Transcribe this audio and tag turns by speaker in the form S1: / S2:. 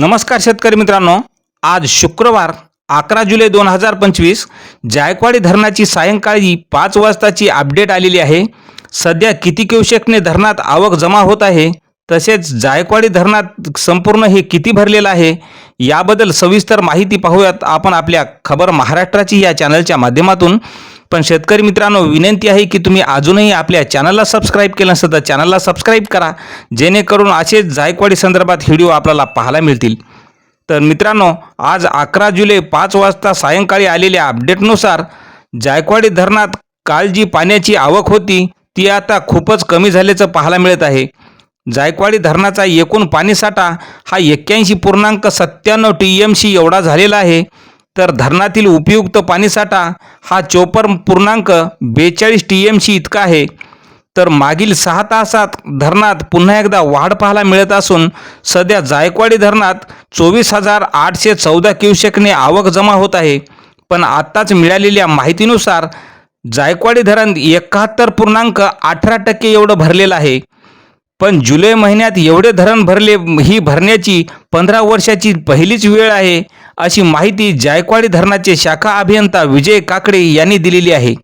S1: नमस्कार शेतकरी मित्रांनो. आज शुक्रवार अकरा जुलै दोन हजार पंचवीस जायकवाडी धरणाची सायंकाळी पाच वाजताची अपडेट आलेली आहे. सध्या किती क्युसेकने धरणात आवक जमा होत आहे तसेच जायकवाडी धरणात संपूर्ण हे किती भरलेलं आहे याबद्दल सविस्तर माहिती पाहूयात आपण आपल्या खबर महाराष्ट्राची या चॅनलच्या माध्यमातून. पण शेतकरी मित्रांनो विनंती आहे की तुम्ही अजूनही आपल्या चॅनलला सबस्क्राईब केलं नसेल तर चॅनलला सबस्क्राईब करा जेणेकरून असेच जायकवाडी संदर्भात व्हिडिओ आपल्याला पाहायला मिळतील. तर मित्रांनो आज अकरा जुलै पाच वाजता सायंकाळी आलेल्या अपडेटनुसार जायकवाडी धरणात काल जी पाण्याची आवक होती ती आता खूपच कमी झाल्याचं पाहायला मिळत आहे. जायकवाडी धरणाचा एकूण पाणीसाठा हा एक्क्याऐंशी पूर्णांक सत्त्याण्णव टी एम सी एवढा झालेला आहे. तर धरणातील उपयुक्त पाणीसाठा हा चोपन्न पूर्णांक बेचाळीस टी एम सी इतका आहे. तर मागील सहा तासात धरणात पुन्हा एकदा वाढ पाहायला मिळत असून सध्या जायकवाडी धरणात चोवीस हजार आठशे चौदा क्युसेकने आवक जमा होत आहे. पण आत्ताच मिळालेल्या माहितीनुसार जायकवाडी धरण एकाहत्तर पूर्णांक अठरा टक्के एवढं भरलेलं आहे. पण जुलै महिन्यात एवढे धरण भरले ही भरण्याची पंधरा वर्षाची पहिलीच वेळ आहे अशी माहिती जायकवाडी धरणाचे शाखा अभियंता विजय काकडे यांनी दिलेली आहे.